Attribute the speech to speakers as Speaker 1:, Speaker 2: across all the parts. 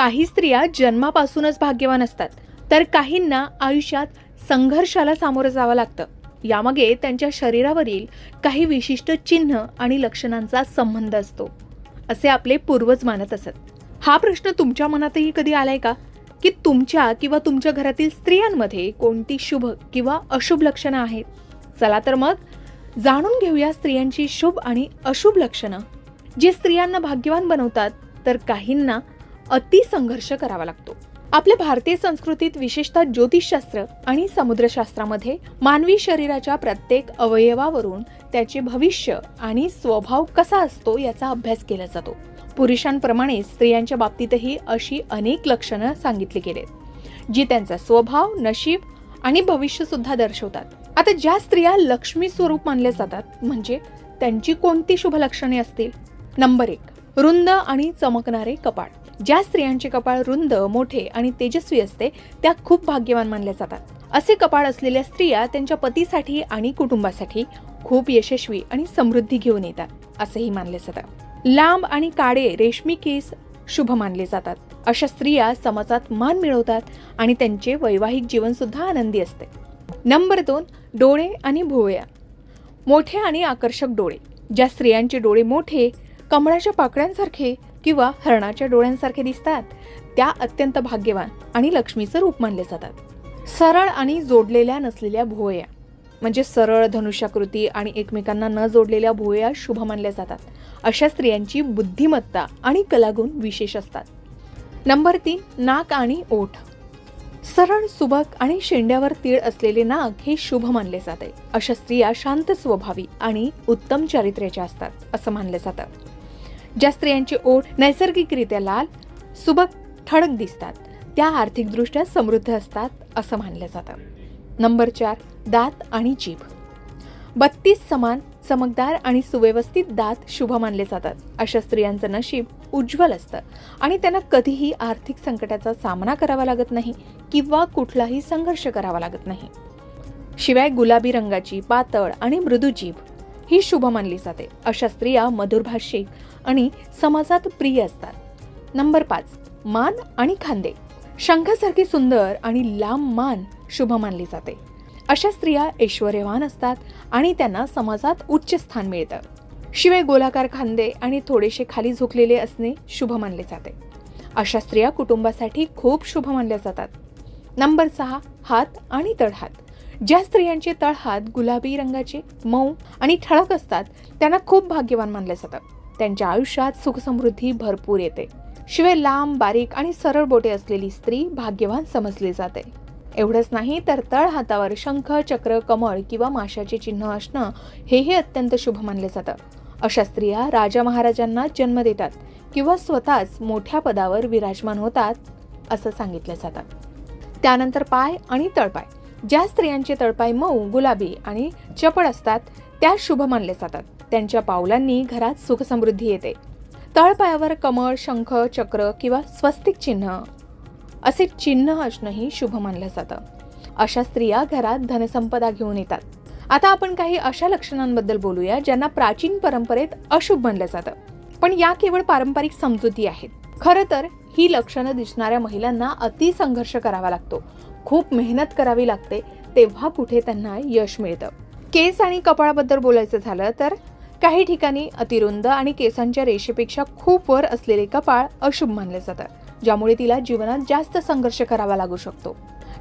Speaker 1: काही स्त्रिया जन्मापासूनच भाग्यवान असतात. तर काहींना आयुष्यात संघर्षाला सामोरं जावं लागतं. यामागे त्यांच्या शरीरावरील काही विशिष्ट चिन्ह आणि लक्षणांचा संबंध असतो. असे आपले पूर्वज मानत असत. हा प्रश्न तुमच्या मनातही कधी आलाय का? की तुमच्या किंवा तुमच्या घरातील स्त्रियांमध्ये कोणती शुभ किंवा अशुभ लक्षणं आहेत? चला तर मग जाणून घेऊया स्त्रियांची शुभ आणि अशुभ लक्षणं. जे स्त्रियांना भाग्यवान बनवतात तर काहींना अति संघर्ष करावा लागतो. आपल्या भारतीय संस्कृतीत विशेषतः ज्योतिषशास्त्र आणि समुद्रशास्त्रामध्ये मानवी शरीराच्या प्रत्येक अवयवावरून त्याचे भविष्य आणि स्वभाव कसा असतो याचा अभ्यास केला जातो. पुरुषांप्रमाणे स्त्रियांच्या बाबतीतही अशी अनेक लक्षणं सांगितली गेलेत जी त्यांचा स्वभाव नशीब आणि भविष्य सुद्धा दर्शवतात. आता ज्या स्त्रिया लक्ष्मी स्वरूप मानल्या जातात म्हणजे त्यांची कोणती शुभ लक्षणे असतील? नंबर एक रुंद आणि चमकणारे कपाळ ज्या स्त्रियांचे कपाळ रुंद मोठे आणि तेजस्वी असते त्या खूप भाग्यवान मानल्या जातात. असे कपाळ असलेल्या स्त्रिया त्यांच्या पतीसाठी आणि कुटुंबासाठी खूप यशस्वी आणि समृद्धी घेऊन येतात असेही मानले जातात लांब आणि काळे रेशमी केस शुभ मानले जातात. अशा स्त्रिया समाजात मान मिळवतात आणि त्यांचे वैवाहिक जीवन सुद्धा आनंदी असते. नंबर दोन डोळे आणि भुवया. मोठे आणि आकर्षक डोळे. ज्या स्त्रियांचे डोळे मोठे कमळाच्या पाकळ्यांसारखे किंवा हरणाच्या डोळ्यांसारखे दिसतात त्या अत्यंत भाग्यवान आणि लक्ष्मीचं रूप मानले जातात. सरळ आणि जोडलेल्या नसलेल्या भुवया म्हणजे सरळ धनुष्याकृती आणि एकमेकांना न जोडलेल्या भुवया शुभ मानल्या जातात. अशा स्त्रियांची बुद्धिमत्ता आणि कलागुण विशेष असतात. नंबर तीन नाक आणि ओठ. सरळ सुबक आणि शेंड्यावर तीळ असलेले नाक हे शुभ मानले जाते. अशा स्त्रिया शांत स्वभावी आणि उत्तम चारित्र्याच्या असतात असं मानलं जातं. ज्या स्त्रियांचे ओठ नैसर्गिकरित्या लाल सुबक ठळक दिसतात त्या आर्थिकदृष्ट्या समृद्ध असतात असं मानलं जातं. नंबर चार दात आणि जीभ. बत्तीस समान चमकदार आणि सुव्यवस्थित दात शुभ मानले जातात. अशा स्त्रियांचं नशीब उज्ज्वल असतं आणि त्यांना कधीही आर्थिक संकटाचा सामना करावा लागत नाही किंवा कुठलाही संघर्ष करावा लागत नाही. शिवाय गुलाबी रंगाची पातळ आणि मृदू जीभ ही शुभ मानली जाते. अशा स्त्रिया मधुर भाषिक आणि समाजात प्रिय असतात. नंबर पाच मान आणि खांदे. शंखासारखी सुंदर आणि लांब मान शुभ मानली जाते. अशा स्त्रिया ऐश्वर्यवान असतात आणि त्यांना समाजात उच्च स्थान मिळतं. शिवाय गोलाकार खांदे आणि थोडेसे खाली झुकलेले असणे शुभ मानले जाते. अशा स्त्रिया कुटुंबासाठी खूप शुभ मानल्या जातात. नंबर सहा हात आणि तळहात ज्या स्त्रियांचे तळहात गुलाबी रंगाचे मऊ आणि ठळक असतात त्यांना खूप भाग्यवान मानले जातं त्यांच्या आयुष्यात सुखसमृद्धी भरपूर येते. शिवाय लांब बारीक आणि सरळ बोटे असलेली स्त्री भाग्यवान समजली जाते. एवढंच नाही तर तळ हातावर शंख चक्र कमळ किंवा माशाचे चिन्ह असणं हेही अत्यंत शुभ मानले जातं. अशा स्त्रिया राजा महाराजांना जन्म देतात किंवा स्वतःच मोठ्या पदावर विराजमान होतात असं सांगितलं जातं. त्यानंतर पाय आणि तळपाय. ज्या स्त्रियांचे तळपाय मऊ गुलाबी आणि चपळ असतात त्या शुभ मानले जातात. त्यांच्या पावलांनी घरात सुखसमृद्धी येते. तळपायावर कमळ शंख चक्र किंवा स्वस्तिक चिन्ह असे चिन्ह असणंही शुभ मानलं जातं. अशा स्त्रिया घरात धनसंपदा घेऊन येतात. आता आपण काही अशा लक्षणांबद्दल बोलूया ज्यांना प्राचीन परंपरेत अशुभ मानलं जातं. पण या केवळ पारंपरिक समजुती आहेत. खरं तर ही लक्षणं दिसणाऱ्या महिलांना अतिसंघर्ष करावा लागतो. खूप मेहनत करावी लागते तेव्हा कुठे त्यांना यश मिळतं. केस आणि कपाळाबद्दल बोलायचं झालं तर काही ठिकाणी अतिरुंद आणि केसांच्या रेषेपेक्षा खूप वर असलेले कपाळ अशुभ मानले जातात ज्यामुळे तिला जीवनात जास्त संघर्ष करावा लागू शकतो.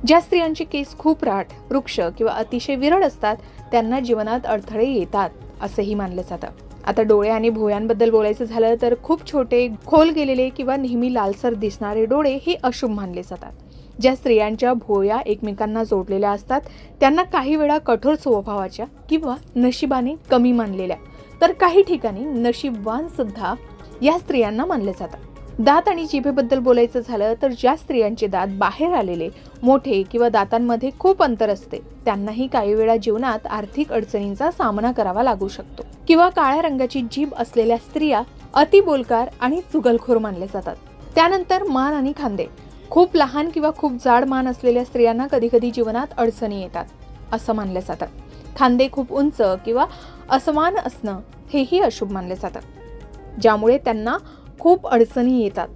Speaker 1: ज्या स्त्रियांचे केस खूप राठ वृक्ष किंवा अतिशय विरळ असतात त्यांना जीवनात अडथळे येतात असंही मानलं जातं. आता डोळे आणि भुयांबद्दल बोलायचं झालं तर खूप छोटे खोल गेलेले किंवा नेहमी लालसर दिसणारे डोळे हे अशुभ मानले जातात. ज्या स्त्रियांच्या भोया एकमेकांना जोडलेल्या असतात त्यांना काही वेळा कठोर स्वभावाच्या किंवा नशिबाने कमी मानलेल्या. तर काही ठिकाणी नशीबवान सुद्धा या स्त्रियांना मानले जातात. दात आणि जिभेबद्दल बोलायचं झालं तर ज्या स्त्रियांचे दात बाहेर आलेले मोठे किंवा दातांमध्ये खूप अंतर असते त्यांनाही काही वेळा जीवनात आर्थिक अडचणींचा सामना करावा लागू शकतो. किंवा काळ्या रंगाची जीभ असलेल्या स्त्रिया अति बोलकार आणि चुगलखोर मानले जातात. त्यानंतर मान आणि खांदे. खूप लहान किंवा खूप जाड मान असलेल्या स्त्रियांना कधीकधी जीवनात अडचणी येतात असं मानलं जातं. खांदे खूप उंच किंवा असमान असणं हेही अशुभ मानले जातं. ज्यामुळे त्यांना खूप अडचणी येतात.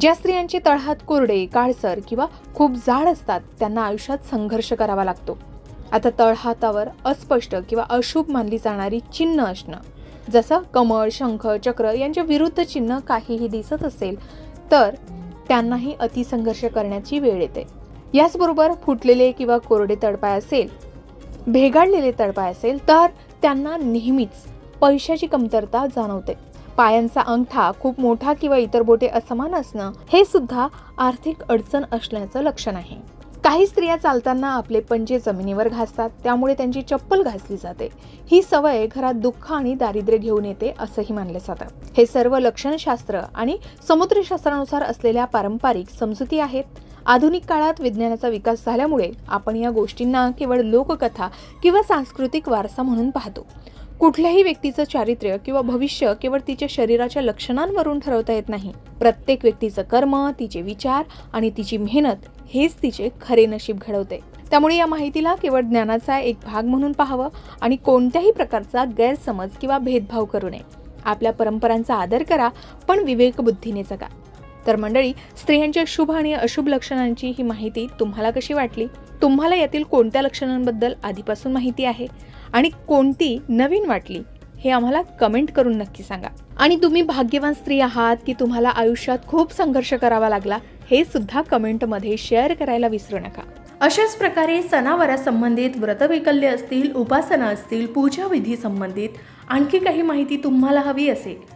Speaker 1: ज्या स्त्रियांचे तळहात कोरडे काळसर किंवा खूप जाड असतात त्यांना आयुष्यात संघर्ष करावा लागतो. आता तळहातावर अस्पष्ट किंवा अशुभ मानली जाणारी चिन्ह असणं जसं कमळ शंख चक्र यांच्या विरुद्ध चिन्ह काहीही दिसत असेल तर त्यांनाही अतिसंघर्ष करण्याची वेळ येते. याचबरोबर फुटलेले किंवा कोरडे तडपाय असेल भेगाडलेले तडपाय असेल तर त्यांना नेहमीच पैशाची कमतरता जाणवते. पायांचा अंगठा खूप मोठा किंवा इतर बोटे असमान असणं हे सुद्धा आर्थिक अडचण असण्याचं लक्षण आहे. काही स्त्रिया चालताना आपले पंजे जमिनीवर घासतात त्यामुळे त्यांची चप्पल घासली जाते. ही सवय घरात दुःख आणि दारिद्र्य घेऊन येते असंही मानलं जातं. हे सर्व लक्षणशास्त्र आणि समुद्रशास्त्रानुसार असलेल्या पारंपरिक समजुती आहेत. आधुनिक काळात विज्ञानाचा विकास झाल्यामुळे आपण या गोष्टींना केवळ लोककथा किंवा सांस्कृतिक वारसा म्हणून पाहतो. कुठल्याही व्यक्तीचं चारित्र्य किंवा भविष्य केवळ तिच्या शरीराच्या लक्षणांवरून ठरवता येत नाही. प्रत्येक व्यक्तीचं कर्म तिचे विचार आणि तिची मेहनत हेच तिचे खरे नशीब घडवते. त्यामुळे या माहितीला केवळ ज्ञानाचा एक भाग म्हणून पाहावं आणि कोणत्याही प्रकारचा गैरसमज किंवा भेदभाव करू नये. आपल्या परंपरांचा आदर करा पण विवेकबुद्धीने जगा. तर मंडळी स्त्रियांच्या शुभ आणि अशुभ लक्षणांची ही माहिती तुम्हाला कशी वाटली? तुम्हाला यातील कोणत्या लक्षणांबद्दल आधीपासून माहिती आहे? आणि कोणती नवीन वाटली? हे आम्हाला कमेंट करून नक्की सांगा. आणि तुम्ही भाग्यवान स्त्री आहात की तुम्हाला आयुष्यात खूप संघर्ष करावा लागला हे सुद्धा कमेंटमध्ये शेअर करायला विसरू नका. अशाच प्रकारे सणावारासंबंधित व्रतवैकल्य असतील उपासना असतील पूजाविधी संबंधित आणखी काही माहिती तुम्हाला हवी असेल